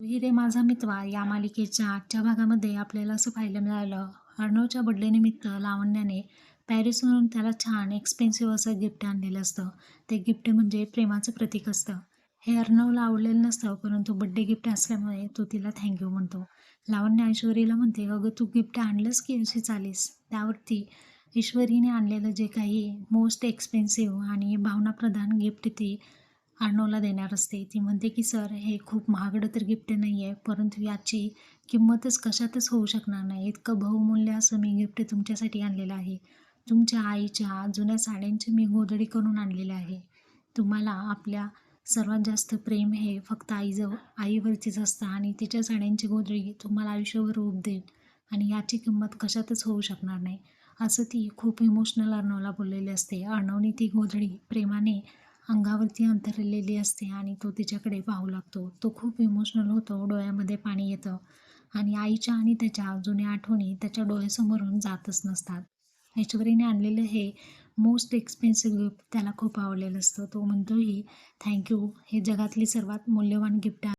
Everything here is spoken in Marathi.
विहिरे माझा मित्वा या मालिकेच्या आजच्या भागामध्ये आपल्याला असं पाहायला मिळालं. अर्णवच्या बड्डेनिमित्त लावण्याने पॅरिसवरून त्याला छान एक्सपेन्सिव्ह असं गिफ्ट आणलेलं असतं. ते गिफ्ट म्हणजे प्रेमाचं प्रतीक असतं. हे अर्णवला आवडलेलं नसतं परंतु बड्डे गिफ्ट असल्यामुळे तो तिला थँक्यू म्हणतो. लावण्य ऐश्वरीला म्हणते अगं तू गिफ्ट आणलंस की अशी चालीस त्यावरती ईश्वरीने आणलेलं जे काही मोस्ट एक्सपेन्सिव्ह आणि भावनाप्रधान गिफ्ट ती अर्णवला देणार असते. ती म्हणते की सर हे खूप महागडं तर गिफ्ट नाही आहे परंतु याची किंमतच कशातच होऊ शकणार नाही. इतकं बहुमूल्य असं मी गिफ्ट तुमच्यासाठी आणलेलं आहे. तुमच्या आईच्या जुन्या साड्यांची मी गोधडी करून आणलेलं आहे. तुम्हाला आपल्या सर्वात जास्त प्रेम हे फक्त आईजवळ आईवरतीच असतं आणि तिच्या साड्यांची गोधडी तुम्हाला आयुष्यभर रूप देईल आणि याची किंमत कशातच होऊ शकणार नाही. असं ती खूप इमोशनल अर्णवला बोललेली असते. अर्णवने ती गोधडी प्रेमाने अंगावरती अंतरलेली असते आणि तो तिच्याकडे पाहू लागतो. तो खूप इमोशनल होतो डोळ्यामध्ये पाणी येतं आणि आईच्या आणि त्याच्या जुन्या आठवणी त्याच्या डोळ्यासमोरून जातच नसतात. ऐश्वरीने आणलेलं हे मोस्ट एक्सपेन्सिव्ह गिफ्ट त्याला खूप आवडलेलं असतं. तो म्हणतोही थँक्यू हे जगातली सर्वात मूल्यवान गिफ्ट आहे.